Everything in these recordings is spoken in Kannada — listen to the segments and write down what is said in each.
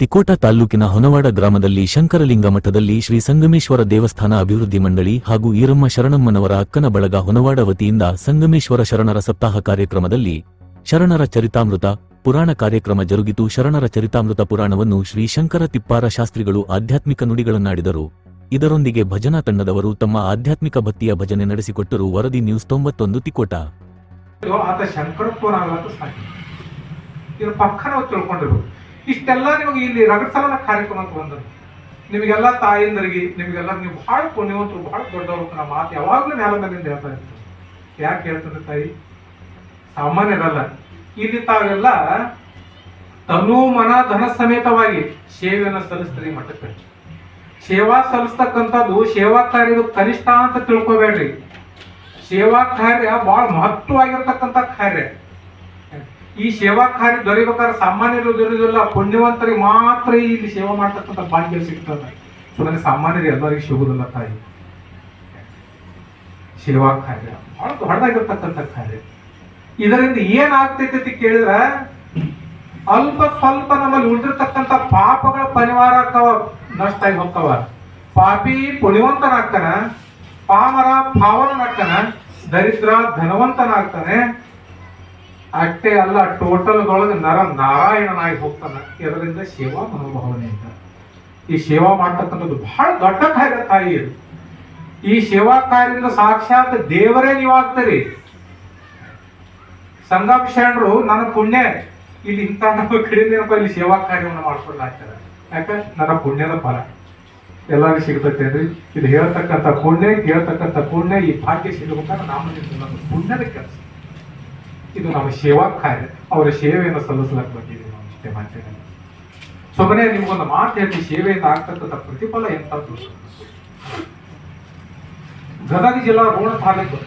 ತಿಕೋಟ ತಾಲ್ಲೂಕಿನ ಹೊನವಾಡ ಗ್ರಾಮದಲ್ಲಿ ಶಂಕರಲಿಂಗ ಮಠದಲ್ಲಿ ಶ್ರೀ ಸಂಗಮೇಶ್ವರ ದೇವಸ್ಥಾನ ಅಭಿವೃದ್ಧಿ ಮಂಡಳಿ ಹಾಗೂ ಈರಮ್ಮ ಶರಣಮ್ಮನವರ ಅಕ್ಕನ ಬಳಗ ಹೊನವಾಡ ವತಿಯಿಂದ ಸಂಗಮೇಶ್ವರ ಶರಣರ ಸಪ್ತಾಹ ಕಾರ್ಯಕ್ರಮದಲ್ಲಿ ಶರಣರ ಚರಿತಾಮೃತ ಪುರಾಣ ಕಾರ್ಯಕ್ರಮ ಜರುಗಿತು. ಶರಣರ ಚರಿತಾಮೃತ ಪುರಾಣವನ್ನು ಶ್ರೀ ಶಂಕರ ತಿಪ್ಪಾರ ಶಾಸ್ತ್ರಿಗಳು ಆಧ್ಯಾತ್ಮಿಕ ನುಡಿಗಳನ್ನಾಡಿದರು. ಇದರೊಂದಿಗೆ ಭಜನಾ ತಂಡದವರು ತಮ್ಮ ಆಧ್ಯಾತ್ಮಿಕ ಭಕ್ತಿಯ ಭಜನೆ ನಡೆಸಿಕೊಟ್ಟರು. ವರದಿ ನ್ಯೂಸ್ ತೊಂಬತ್ತೊಂದು ತಿಕೋಟ. ಆತ ಇಷ್ಟೆಲ್ಲ ನಿಮಗೆ ಇಲ್ಲಿ ರಗಸಲನ ಕಾರ್ಯಕ್ರಮ ಅಂತ ಬಂದದ್ದು. ನಿಮಗೆಲ್ಲ ತಾಯಿಂದರಿಗೆ, ನಿಮಗೆಲ್ಲ ನೀವು ಬಹಳ ಪುಣ್ಯವಂತರು, ಬಹಳ ದೊಡ್ಡವರು ನಮ್ಮ ಮಾತು ಯಾವಾಗಲೂ ನೆಲ ಮೇಲಿಂದ ಹೇಳ್ತಾ ಇತ್ತು ಯಾಕೆ ಹೇಳ್ತದೆ ತಾಯಿ? ಸಾಮಾನ್ಯರಲ್ಲ. ಇಲ್ಲಿ ತಾವೆಲ್ಲ ತನು ಮನ ಧನ ಸಮೇತವಾಗಿ ಸೇವೆಯನ್ನು ಸಲ್ಲಿಸ್ತೀರಿ ಮಠಕ್ಕೆ ಸೇವಾ ಸಲ್ಲಿಸ್ತಕ್ಕಂಥದ್ದು, ಸೇವಾ ಕಾರ್ಯದ ಕನಿಷ್ಠ ಅಂತ ತಿಳ್ಕೊಬೇಡ್ರಿ. ಸೇವಾ ಕಾರ್ಯ ಬಹಳ ಮಹತ್ವವಾಗಿರ್ತಕ್ಕಂಥ ಕಾರ್ಯ. ಈ ಸೇವಾ ಕಾರ್ಯ ದೊರೆಯಬೇಕಾದ್ರೆ ಸಾಮಾನ್ಯರು ದೊರೆಯೋದಿಲ್ಲ ಪುಣ್ಯವಂತರಿಗೆ ಮಾತ್ರ ಇಲ್ಲಿ ಸೇವೆ ಮಾಡ್ತಕ್ಕಂಥ ಭಾಗ್ಯ ಸಿಗ್ತದೆ. ಸುಮ್ಮನೆ ಸಾಮಾನ್ಯರು ಎಲ್ಲರಿಗೂ ಸಿಗುವುದಿಲ್ಲ ತಾಯಿ. ಸೇವಾ ಕಾರ್ಯ ಬಹಳ ದೊಡ್ಡದಾಗಿರ್ತಕ್ಕಂಥ ಕಾರ್ಯ. ಇದರಿಂದ ಏನಾಗ್ತೈತೆ ಅಂತ ಕೇಳಿದ್ರ, ಅಲ್ಪ ಸ್ವಲ್ಪ ನಮ್ಮಲ್ಲಿ ಉಳಿದಿರ್ತಕ್ಕಂಥ ಪಾಪಗಳ ಪರಿವಾರ ಆಗ್ತಾವ, ನಷ್ಟ ಆಗಿ ಹೋಗ್ತಾವ. ಪಾಪಿ ಪುಣ್ಯವಂತನಾಗ್ತಾನ, ಪಾಮರ ಪಾವನನಾಗ್ತಾನ, ದರಿದ್ರ ಧನವಂತನಾಗ್ತಾನೆ ಅಷ್ಟೇ ಅಲ್ಲ ಟೋಟಲ್ದೊಳಗೆ ನರ ನಾರಾಯಣನಾಗಿ ಹೋಗ್ತಾನೆ. ಇದರಿಂದ ಸೇವಾ ಅಂತ. ಈ ಸೇವಾ ಮಾಡ್ತಕ್ಕಂಥದ್ದು ಬಹಳ ದೊಡ್ಡ ಕಾರ್ಯ ತಾಯಿ ಇದು. ಈ ಸೇವಾ ಕಾರ್ಯದಿಂದ ಸಾಕ್ಷಾತ್ ದೇವರೇ ನೀವಾಗ್ತೀರಿ. ಸಂಗಮ ಶರಣರು ನನ್ನ ಪುಣ್ಯ, ಇಲ್ಲಿ ಇಂಥ ನಮ್ಮ ಕಡೆಯಿಂದ ಇಲ್ಲಿ ಸೇವಾ ಕಾರ್ಯವನ್ನು ಮಾಡ್ಕೊಳ್ಳಾಗ್ತಾರೆ ಯಾಕೆ? ನನ್ನ ಪುಣ್ಯದ ಫಲ. ಎಲ್ಲರಿಗೂ ಸಿಗ್ತೈತೇನ್ರಿ ಇದು ಹೇಳ್ತಕ್ಕಂಥ ಪುಣ್ಯ, ಕೇಳ್ತಕ್ಕಂಥ ಪುಣ್ಯ, ಈ ಭಾಗ್ಯ ಸಿಗಬೇಕಾದ್ರೆ ನಾಮ ನನ್ನ ಪುಣ್ಯದ ಕೆಲಸ. ಇದು ನಮ್ಮ ಸೇವಾ ಕಾರ್ಯ ಅವರ ಸೇವೆಯನ್ನು ಸಲ್ಲಿಸ್ಲಕ್ಕೆ ಬಂದಿದ್ದೀವಿ ನಾವು ಇಷ್ಟೇ ಮಾತಿನಲ್ಲಿ ಸುಮ್ಮನೆ ನಿಮ್ಗೊಂದು ಮಾತು ಹೇಳಿ ಸೇವೆಯಿಂದ ಆಗ್ತಕ್ಕಂಥ ಪ್ರತಿಫಲ ಎಂಥದ್ದು ಗದಗ ಜಿಲ್ಲಾ ರೋಣ ತಾಲೂಕು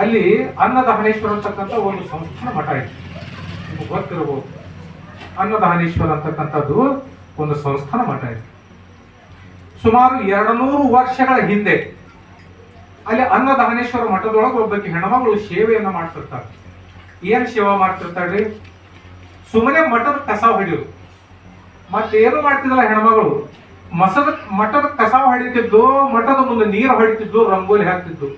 ಅಲ್ಲಿ ಅನ್ನದಹನೇಶ್ವರ ಅಂತಕ್ಕಂಥ ಒಂದು ಸಂಸ್ಥಾನ ಮಠ ಇದೆ. ನಿಮ್ಗೆ ಗೊತ್ತಿರಬಹುದು ಅನ್ನದಹನೇಶ್ವರ ಅಂತಕ್ಕಂಥದ್ದು ಒಂದು ಸಂಸ್ಥಾನ ಮಠ ಇದೆ. ಸುಮಾರು ಎರಡು ನೂರು ವರ್ಷಗಳ ಹಿಂದೆ ಅಲ್ಲಿ ಅನ್ನದಹನೇಶ್ವರ ಮಠದೊಳಗೆ ಒಬ್ಬಕ್ಕೆ ಹೆಣ್ಮಗಳು ಸೇವೆಯನ್ನು ಮಾಡ್ತಿರ್ತಾರೆ. ಏನ್ ಸೇವಾ ಮಾಡ್ತಿರ್ತಾಳ್ರಿ? ಸುಮ್ಮನೆ ಮಠದ ಕಸ ಹೊಡಿಯೋದು. ಮತ್ತೇನು ಮಾಡ್ತಿದ್ದಲ್ಲ ಹೆಣ್ಮಗಳು? ಮಸದ, ಮಠದ ಕಸ ಹೊಡಿತಿದ್ದು, ಮಠದ ಮುಂದೆ ನೀರು ಹೊಡಿತಿದ್ದು, ರಂಗೋಲಿ ಹಾಕ್ತಿದ್ದು.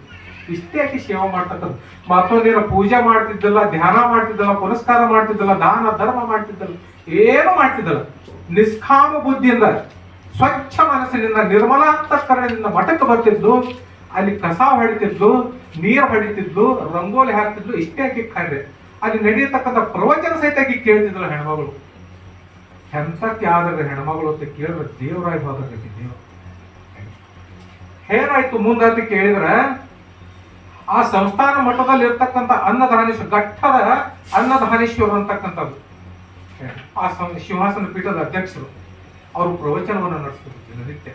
ಇಷ್ಟೇ ಆಕಿ ಶಿವ ಮಾಡ್ತಕ್ಕದ್ದು ಮತ್ತೊಂದಿನ ಪೂಜೆ ಮಾಡ್ತಿದ್ದಲ್ಲ, ಧ್ಯಾನ ಮಾಡ್ತಿದ್ದಲ್ಲ ಪುರಸ್ಕಾರ ಮಾಡ್ತಿದ್ದಲ್ಲ, ದಾನ ಧರ್ಮ ಮಾಡ್ತಿದ್ದಲ್ಲ, ಏನು ಮಾಡ್ತಿದ್ದಲ್ಲ. ನಿಷ್ಕಾಮ ಬುದ್ಧಿಯಿಂದ, ಸ್ವಚ್ಛ ಮನಸ್ಸಿನಿಂದ, ನಿರ್ಮಲಾಂತಕರಣದಿಂದ ಮಠಕ್ಕೆ ಬರ್ತಿದ್ದು. ಅಲ್ಲಿ ಕಸ ಹೊಡಿತಿದ್ಲು ನೀರು ಹೊಡಿತಿದ್ಲು ರಂಗೋಲಿ ಹಾಕ್ತಿದ್ಲು, ಇಷ್ಟೇ ಆಕಿ ಕಾರ್ಯ ಅಲ್ಲಿ ನಡೆಯತಕ್ಕಂಥ ಪ್ರವಚನ ಸಹಿತ ಆಕಿ ಕೇಳ್ತಿದ್ರು ಹೆಣ್ಮಗಳು. ಎಂತಕ್ಕೆ ಆದ್ರೆ ಹೆಣ್ಮಗಳು ಅಂತ ಕೇಳಿದ್ರೆ ದೇವರಾಗಿ ಹೋದ್ರೆ ದೇವ್ ಏನಾಯ್ತು ಮುಂದಂತ ಕೇಳಿದ್ರೆ, ಆ ಸಂಸ್ಥಾನ ಮಟ್ಟದಲ್ಲಿ ಇರ್ತಕ್ಕಂಥ ಅನ್ನದಾನೇಶ್ವರ ಘಟ್ಟದ ಅನ್ನದಾನೇಶ್ವರ ಅಂತಕ್ಕಂಥದ್ದು. ಆ ಸಿಂಹಾಸನ ಪೀಠದ ಅಧ್ಯಕ್ಷರು. ಅವರು ಪ್ರವಚನವನ್ನು ನಡೆಸ್ತಿದ್ರು ದಿನನಿತ್ಯ.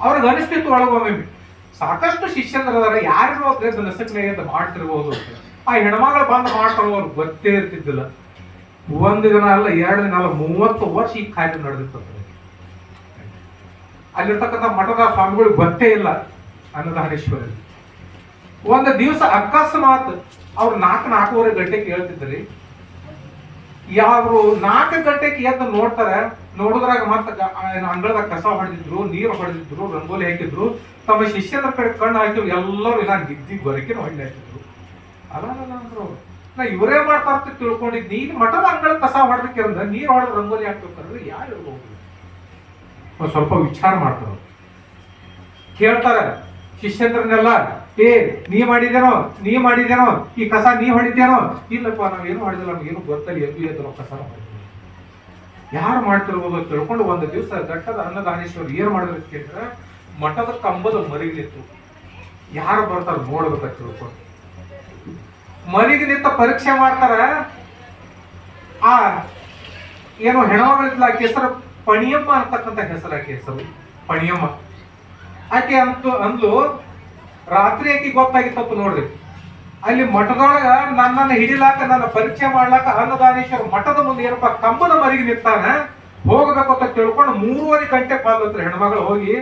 ಅವ್ರಿಗೆ ಅನಿಸ್ತಿತ್ತು ಒಳಗೊಮ್ಮೆ. ಸಾಕಷ್ಟು ಶಿಷ್ಯಂದ್ರದಾರ ಯಾರಿಗೂ ಅದ್ರ ನಸಕ್ನೆ ಅಂತ ಮಾಡ್ತಿರ್ಬೋದು. ಆ ಹೆಣ್ಮಗಳು ಬಂದು ಮಾಡ್ತಾರೋ ಅವ್ರಿಗೆ ಗೊತ್ತೇ ಇರ್ತಿದ್ದಿಲ್ಲ. ಒಂದು ದಿನ ಅಲ್ಲ, ಎರಡು ದಿನ ಅಲ್ಲ, ಮೂವತ್ತು ವರ್ಷ ಈ ಕಾರ್ಯ ನಡೆದಿತ್ತು ಅಲ್ಲಿರ್ತಕ್ಕಂಥ ಮಠದ ಸ್ವಾಮಿಗಳು ಗೊತ್ತೇ ಇಲ್ಲ ಅನ್ನದಾನೇಶ್ವರಲ್ಲಿ ಒಂದು ದಿವಸ ಅಕಸ್ಮಾತ್ ಅವ್ರು ನಾಲ್ಕು, ನಾಲ್ಕೂವರೆ ಗಂಟೆಗೆ ಹೇಳ್ತಿದ್ರಿ ಯಾರು ನಾಲ್ಕು ಗಂಟೆಗೆ ಎದ್ದು ನೋಡ್ತಾರೆ, ನೋಡಿದ್ರಾಗ ಮತ್ತೆ ಅಂಗಳದಾಗ ಕಸ ಹೊಡೆದಿದ್ರು, ನೀರು ಹೊಡೆದಿದ್ರು, ರಂಗೋಲಿ ಹಾಕಿದ್ರು. ತಮ್ಮ ಶಿಷ್ಯರ ಕಡೆ ಕಣ್ಣು ಹಾಕಿದ್ರು ಎಲ್ಲರೂ ಇಲ್ಲ ನಿದ್ದಿ ಬರೋಕೆ ಒಳ್ಳೆ ಹಾಕಿದ್ರು ಅಲ್ಲ ಅಂದ್ರು, ನಾ ಇವರೇ ಮಾಡ್ತಾ ಅಂತ ತಿಳ್ಕೊಂಡಿದ್, ನೀನ್ ಮಠದ ಅಂಗಳ ಕಸ ಹೊಡೆದಕ್ಕೆ ಅಂದ್ರೆ ನೀರ್ ಹೊಡೆದ್ ರಂಗೋಲಿ ಹಾಕ್ಬೇಕಂದ್ರೆ ಯಾರು ಇರ್ಬೋದು ಸ್ವಲ್ಪ ವಿಚಾರ ಮಾಡ್ತಾರ ಕೇಳ್ತಾರೆ, ಶಿಷ್ಯಂದ್ರನ್ನೆಲ್ಲ, ಏ, ನೀ ಮಾಡಿದೇನೋ ನೀ ಮಾಡಿದೇನೋ, ಈ ಕಸ ನೀ ಹೊಡಿತೇನೋ? ಇಲ್ಲಪ್ಪ, ನಾವು ಏನು ಮಾಡಿದ್ರು ನಮ್ಗೇನು ಗೊತ್ತಲ್ಲ, ಎಲ್ಲಿ ಎದ್ರು ಕಸ ಯಾರು ಮಾಡ್ತಿರ್ಬೋದು ತಿಳ್ಕೊಂಡು ಒಂದು ದಿವಸ ದಟ್ಟದ ಅನ್ನದಾನೇಶ್ವರ ಏನ್ ಮಾಡಿದ್ರು ಕೇಳಿದ್ರೆ ಮಠದ ಕಂಬದ ಮರಿಗಿತ್ತು ಯಾರು ಬರ್ತಾರ ನೋಡ್ಬೇಕ ತಿಳ್ಕೊಂಡು. ಮರಿಗೆ ನಿಂತ ಪರೀಕ್ಷೆ ಮಾಡ್ತಾರ. ಆ, ಏನು ಹೆಣ್ಮಗಳಿದ್ಲ ಆಕೆ ಹೆಸರು ಪಣಿಯಮ್ಮ ಅಂತಕ್ಕಂಥ ಹೆಸರು ಆಕೆ ಹೆಸರು, ಪಣಿಯಮ್ಮ. ಆಕೆ ಅಂತ ಅಂದ್ಲು, ರಾತ್ರಿ ಆಕೆ ಗೊತ್ತಾಗಿತ್ತಪ್ಪ ನೋಡ್ರಿ. ಅಲ್ಲಿ ಮಠದೊಳಗ ನನ್ನನ್ನು ಹಿಡಿಲಾಕ, ನನ್ನ ಪರೀಕ್ಷೆ ಮಾಡ್ಲಾಕ ಅನ್ನದಾನೇಶ್ವರ ಮಠದ ಮುಂದೆ ಏನಪ್ಪ ಕಂಬದ ಮರಿಗೆ ನಿಂತಾನ? ಹೋಗ್ಬೇಕು ಅಂತ ತಿಳ್ಕೊಂಡು ಮೂರುವರೆ ಗಂಟೆ ಬಂದತ್ರ ಹೆಣ್ಮಗಳು ಹೋಗಿ.